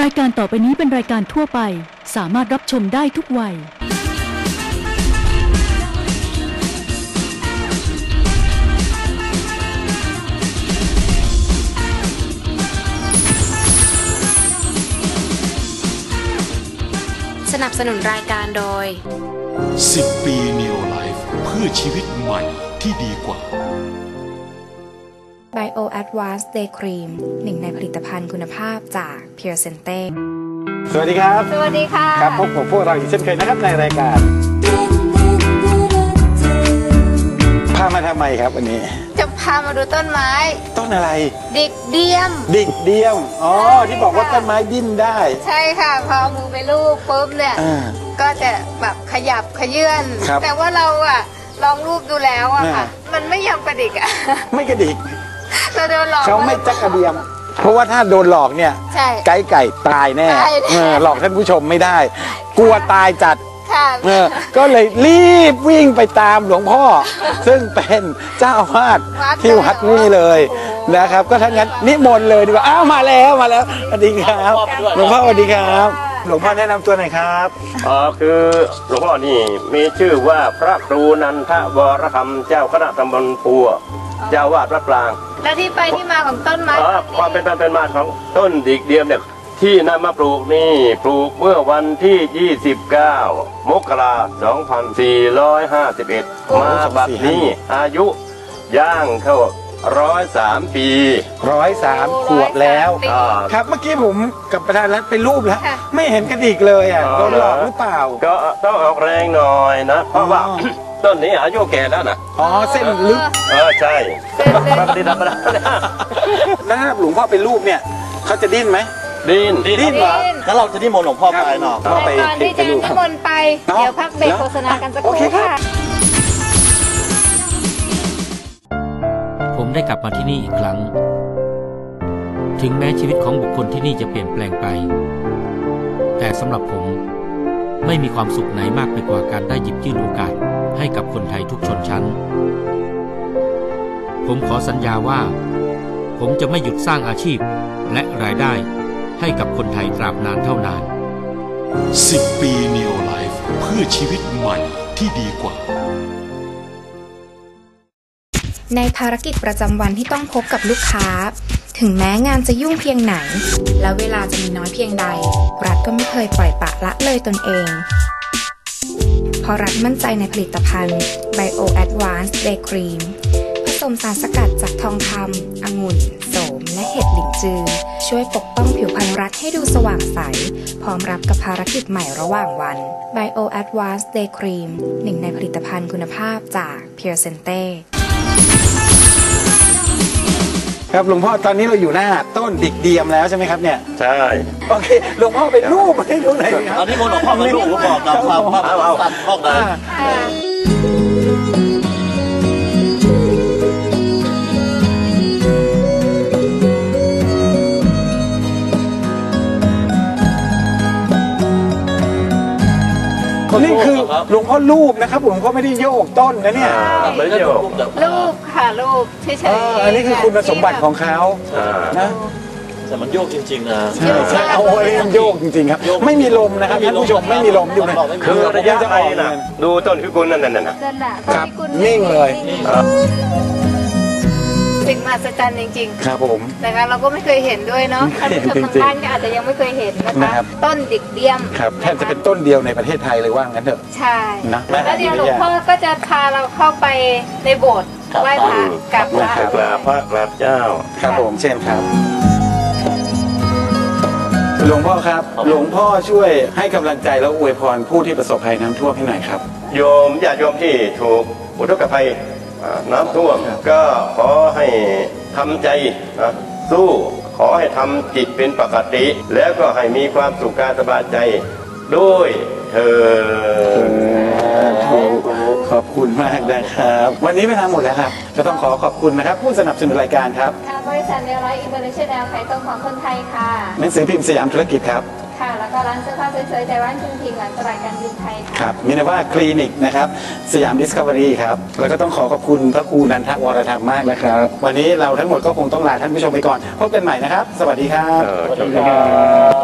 รายการต่อไปนี้เป็นรายการทั่วไป สามารถรับชมได้ทุกวัย สนับสนุนรายการโดย 10 ปี Neo Life เพื่อชีวิตใหม่ที่ดีกว่า Bio Advanced Day Cream หนึ่งในผลิตภัณฑ์คุณภาพจาก Pure Sente สวัสดีครับ สวัสดีค่ะ ครับพบกับพวกเราอีกเช่นเคยนะครับในรายการพามาทำไมครับวันนี้ จะพามาดูต้นไม้ ต้นอะไร ดิกเดียม ดิกเดียม อ๋อ ที่บอกว่าต้นไม้ดิ้นได้ ใช่ค่ะ พอเอามือไปลูบปุ๊บเนี่ยอ่าก็จะแบบขยับขยื่นครับแต่ว่าเราอะลองรูปดูแล้วอะค่ะอ่ามันไม่ยอมกระดิกอะไม่กระดิก เราโดนหลอกเขาไม่จักกระเดียม เพราะว่าถ้าโดนหลอกเนี่ย ใช่ ไก่ไก่ตายแน่ตายแน่ เออหลอกท่านผู้ชมไม่ได้ กลัวตายจัด ค่ะเออก็เลยรีบวิ่งไปตามหลวงพ่อ ซึ่งเป็นเจ้าอาวาสที่วัดนี่เลยนะครับ ก็ทั้างนั้นนิมนต์เลยดีกว่าอ้าวมาแล้วมาแล้วสวัสดีครับหลวงพ่อสวัสดีครับ หลวงพ่อแนะนำตัวหน่อยครับ อ๋อคือหลวงพ่อนี่มีชื่อว่าพระครูนันทวรคำเจ้าคณะตำบลปัว เจ้าวาดวัดปราง แล้วที่ไปที่มาของต้นไม้อ๋อความเป็นมาเป็นมาของต้นดิกเดียมเนี่ยที่นำมาปลูกนี่ปลูกเมื่อวันที่ 29 มกราคม 2451 มาบัดนี้อายุย่างเข้าร้อยสามปีร้อยสามขวบแล้วอ่าครับเมื่อกี้ผมกับประธานรัฐไปรูปแล้ว ไม่เห็นกระดิกเลยอะอ๋อโดนหลอกหรือเปล่า ก็ต้องออกแรงหน่อยนะ เพราะว่าอ๋อ ต้นนี้อายุแก่แล้วนะอ๋อเส้นลึกเออใช่ปกติธรรมดาแล้วถ้าหลวงพ่อไปรูปเนี่ยเขาจะดิ้นไหมดินดิ้นเหรองั้นเราจะนิมนต์หลวงพ่อไปเนาะพ่อไปแต่ก่อนที่จะรูปนิมนต์ไปเนาะเดี๋ยวพักเบรกโฆษณากันสักคโอรู่เคครับค่ะ ผมได้กลับมาที่นี่อีกครั้ง ถึงแม้ชีวิตของบุคคลที่นี่จะเปลี่ยนแปลงไป แต่สำหรับผมไม่มีความสุขไหนมากไปกว่าการได้หยิบยื่นโอกาส ให้กับคนไทยทุกชนชั้น ผมขอสัญญาว่า ผมจะไม่หยุดสร้างอาชีพและรายได้ให้กับคนไทยตราบนานเท่านาน 10 ปี Neo Life เพื่อชีวิตใหม่ที่ดีกว่า ในภารกิจประจำวันที่ต้องพบกับลูกค้า ถึงแม้งานจะยุ่งเพียงไหน และเวลาจะมีน้อยเพียงใด รัฐก็ไม่เคยปล่อยปละละเลยตนเอง เพราะรัฐมั่นใจในผลิตภัณฑ์ Bio Advanced Day Cream ผสมสารสกัดจากทองคำองุ่น โสม และเห็ดหลินจือ ช่วยปกป้องผิวพรรณรัฐให้ดูสว่างใส พร้อมรับกับภารกิจใหม่ระหว่างวัน Bio Advanced Day Cream หนึ่งในผลิตภัณฑ์คุณภาพจาก Pure Sente ครับหลวงพ่อตอนนี้เราอยู่หน้าต้นดิกเดียมแล้วใช่ไหมครับเนี่ยใช่ โอเคหลวงพ่อไปรูปให้ดูหน่อยครับอันนี้มนต์หลวงพ่อมาลูกหลวงพ่อเราความว่าเอาเอาตัดห้องไห นอ่านี่คือหลวงพ่อรูปนะครับหลวงพ่อไม่ได้โยกต้นนะเนี่ยอ่าไม่ได้โยกรูปค่ะรูปเฉยเอออันนี้คือคุณสมบัติของเขาอ่านะแต่มันโยกจริงๆนะ ใช่ใช่เอาโอ้ยมันโยกจริงๆครับไม่มีลมนะครับท่านผู้ชมไม่มีลมอยู่นะคือระยะจะไกอลอกเลนะยดูต้นพิกุลนั่นน่ะน่ะๆนั่นแหละครับที่คุณ นิ่งเลย สิ่งมหัศจรรย์จริงครับผมๆนะคะเราก็ไม่เคยเห็นด้วยเนาะไม่ท่านเคยผู้เห็นชมทางจริงๆบ้านก็อาจจะยังไม่เคยเห็นนะนะคะครับต้นดิกเดียมครับแทบจะเป็นต้นเดียวในประเทศไทยเลยว่างั้นเถอะ ใช่นะแล้วเดี๋ยวหลวงพ่อก็จะพาเราเข้าไปในโบสถ์ไหว้พระกับพระ ครับ กราบพระกราบเจ้า ครับผมเช่นครับ หลวงพ่อครับ หลวงพ่อช่วยให้กำลังใจและอวยพรผู้ที่ประสบภัยน้ำท่วมให้หน่อยครับ โยมญาติโยมที่ถูกอุทกภัยอ่า น้ำท่วมก็ขอให้ทำใจนะสู้ขอให้ทำจิตเป็นปกติ แล้วก็ให้มีความสุขกายสบายใจด้วยเธอขอบคุณมากนะครับ วันนี้เวลาหมดแล้วครับ ก็ต้องขอขอบคุณนะครับ ผู้สนับสนุนรายการครับทางบริษัทเนลไลท์อินเตอร์เนชั่นแนลขายตรงของคนไทยค่ะหนังสือพิมพ์สยามธุรกิจครับ ค่ะ แล้วก็ร้านเสื้อผ้าสวยๆแต่ร้านชุมพิงหลังตลาดการบินไทยค่ะ ครับมินาว่าคลินิกนะครับ สยามดิสคัฟเวอรี่ครับ แล้วก็ต้องขอขอบคุณพระครูนันทวรธรรมมากนะครับ วันนี้เราทั้งหมดก็คงต้องลาท่านผู้ชมไปก่อน พบกันใหม่นะครับ สวัสดีครับ เออ